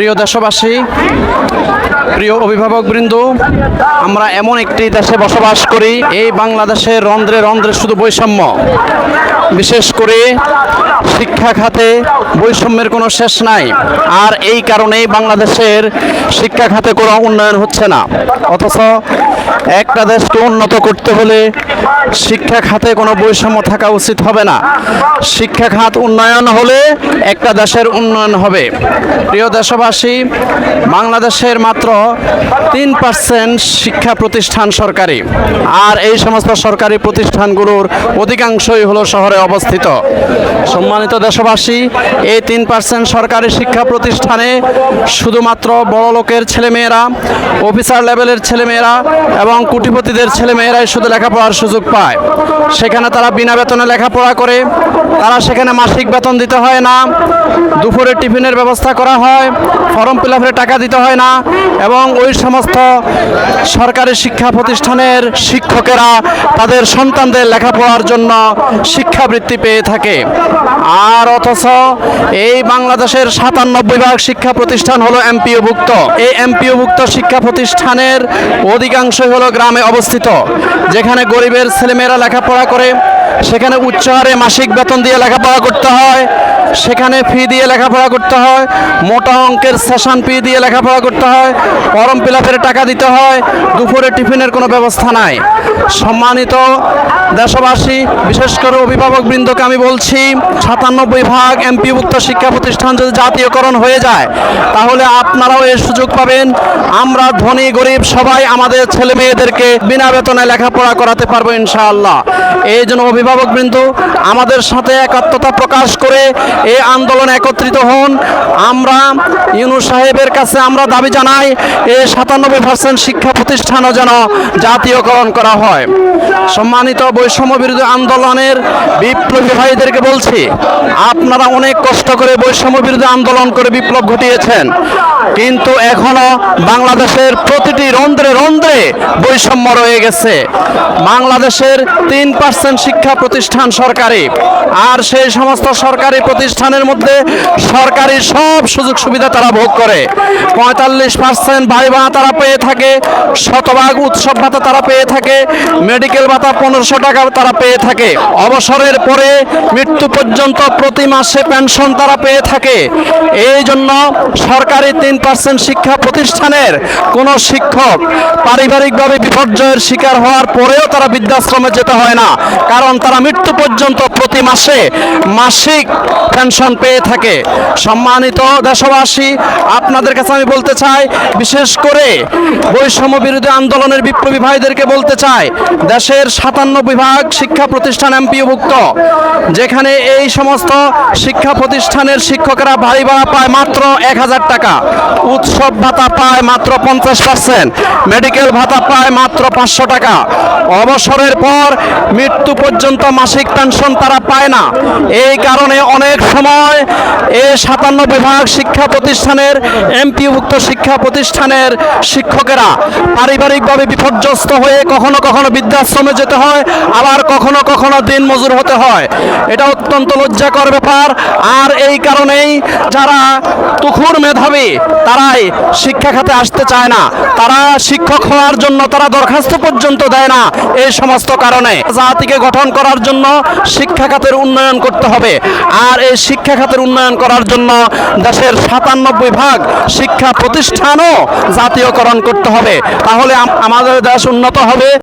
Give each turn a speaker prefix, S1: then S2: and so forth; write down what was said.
S1: প্রিয় দেশবাসী, প্রিয় অভিভাবকবৃন্দ, আমরা এমন একটি দেশে বসবাস করি, এই বাংলাদেশের রন্ধ্রে রন্ধ্রে শুধু বৈষম্য। বিশেষ করে শিক্ষা খাতে বৈষম্যের কোনো শেষ নাই, আর এই কারণেই বাংলাদেশের শিক্ষা খাতে কোনো উন্নয়ন হচ্ছে না। অথচ একটা দেশকে উন্নত করতে হলে শিক্ষা খাতে কোনো বৈষম্য থাকা উচিত হবে না। শিক্ষা খাত উন্নয়ন হলে একটা দেশের উন্নয়ন হবে। প্রিয় দেশবাসী, বাংলাদেশের মাত্র তিন পার্সেন্ট শিক্ষা প্রতিষ্ঠান সরকারি। আর এই সমস্ত সরকারি প্রতিষ্ঠানগুলোর অধিকাংশই হলো শহরে অবস্থিত। সম্মানিত দেশবাসী, এই তিন পার্সেন্ট সরকারি শিক্ষা প্রতিষ্ঠানে শুধুমাত্র বড় লোকের ছেলেমেয়েরা অফিসার লেভেলের ছেলেমেয়েরা এবং কুটিপতিদের ছেলেমেয়েরাই শুধু লেখাপড়ার সুযোগ পায়। সেখানে তারা বিনা বেতনে লেখাপড়া করে। তারা সেখানে মাসিক বেতন দিতে হয় না দুপুরে টিফিনের ব্যবস্থা করা হয়, ফর্ম ফিল টাকা দিতে হয় না এবং ওই সমস্ত সরকারি শিক্ষা প্রতিষ্ঠানের শিক্ষকেরা তাদের সন্তানদের লেখাপড়ার জন্য শিক্ষাবৃত্তি পেয়ে থাকে। আর অথচ এই বাংলাদেশের সাতানব্বই ভাগ শিক্ষা প্রতিষ্ঠান হলো এমপিওভুক্ত। এই এমপিওভুক্ত শিক্ষা প্রতিষ্ঠানের অধিকাংশই হলো গ্রামে অবস্থিত, যেখানে গরিবের ছেলেমেয়েরা লেখাপড়া করে সেখানে উচ্চ হারে মাসিক বেতন দিয়ে লেখাপড়া করতে হয়, সেখানে ফি দিয়ে লেখাপড়া করতে হয়, মোটা অঙ্কের সেশন ফি দিয়ে লেখাপড়া করতে হয় ফর্ম ফিল টাকা দিতে হয়, দুপুরে টিফিনের কোনো ব্যবস্থা নাই। সম্মানিত দেশবাসী, বিশেষ করে অভিভাবক বৃন্দকে আমি বলছি, সাতানব্বই ভাগ এমপিভুক্ত শিক্ষা প্রতিষ্ঠান যদি জাতীয়করণ হয়ে যায়, তাহলে আপনারাও এর সুযোগ পাবেন। আমরা ধনী, গরিব সবাই আমাদের ছেলে মেয়েদেরকে বিনা বেতনে লেখাপড়া করাতে পারব ইনশাআল্লাহ। এই জন্য অভিভাবক বৃন্দ, আমাদের সাথে একাত্মতা প্রকাশ করে এই আন্দোলন একত্রিত হন। আমরা ইউনু সাহেবের কাছে আমরা দাবি জানাই, এই সাতানব্বই পার্সেন্ট শিক্ষা প্রতিষ্ঠানও যেন জাতীয়করণ করা হয়। সম্মানিত বৈষম্য বিরোধী আন্দোলনের বিপ্লবী ভাইদেরকে বলছি, আপনারা অনেক কষ্ট করে বৈষম্য বিরোধী আন্দোলন করে বিপ্লব ঘটিয়েছেন, কিন্তু এখনও বাংলাদেশের প্রতিটি রন্ধ্রে রন্ধ্রে বৈষম্য রয়ে গেছে। বাংলাদেশের তিন পার্সেন্ট শিক্ষা প্রতিষ্ঠান সরকারি, আর সেই সমস্ত সরকারি প্রতিষ্ঠানের মধ্যে সরকারি সব সুযোগ সুবিধা তারা ভোগ করে। পঁয়তাল্লিশ পার্সেন্ট ভাই ভাতা তারা পেয়ে থাকে, শতভাগ উৎসব ভাতা তারা পেয়ে থাকে, মেডিকেল ভাতা পনেরোশো টাকা তারা পেয়ে থাকে। অবসরের পরে মৃত্যু পর্যন্ত প্রতি মাসে পেনশন তারা পেয়ে থাকে। এই জন্য সরকারি তিন পার্সেন্ট শিক্ষা প্রতিষ্ঠানের কোনো শিক্ষক পারিবারিকভাবে বিপর্যয়ের শিকার হওয়ার পরেও তারা বৃদ্ধাশ্রমে যেতে হয় না। কারণ তারা মৃত্যু পর্যন্ত প্রতি মাসে মাসিক পেনশন পেয়ে থাকে। সম্মানিত দেশবাসী, আপনাদের কাছে আমি বলতে চাই, বিশেষ করে বৈষম্য বিরোধী আন্দোলনের বিপ্লবী ভাইদেরকে বলতে চাই, দেশের সাতান্ন বিভাগ শিক্ষা প্রতিষ্ঠান এমপিওভুক্ত যেখানে এই সমস্ত শিক্ষা প্রতিষ্ঠানের শিক্ষকেরা বাড়ি ভাড়া পায় মাত্র এক হাজার টাকা। উৎসব ভাতা পায় মাত্র পঞ্চাশ পার্সেন্ট মেডিকেল ভাতা পায় মাত্র পাঁচশো টাকা। অবসরের পর মৃত্যু পর্যন্ত মাসিক পেনশন তারা পায় না। এই কারণে অনেক সময় এ সাতান্ন বিভাগ শিক্ষা প্রতিষ্ঠানের এমপিভুক্ত শিক্ষা প্রতিষ্ঠানের শিক্ষকেরা পারিবারিকভাবে বিপর্যস্ত হয়ে কখনো কখনো বৃদ্ধাশ্রমে যেতে হয় আবার কখনো কখনো দিন মজুর হতে হয়। এটা অত্যন্ত লজ্জাকর ব্যাপার। আর এই কারণেই যারা তুখুর মেধাবী, তারাই শিক্ষা খাতে আসতে চায় না। তারা শিক্ষক হওয়ার জন্য তারা দরখাস্ত পর্যন্ত দেয় না। এই সমস্ত কারণে জাতিকে গঠন করার জন্য শিক্ষা খাতের উন্নয়ন করতে হবে। আর এই শিক্ষা খাতের উন্নয়ন করার জন্য দেশের সাতানব্বই ভাগ শিক্ষা প্রতিষ্ঠানও জাতীয়করণ করতে হবে। তাহলে আমাদের দেশ উন্নত হবে।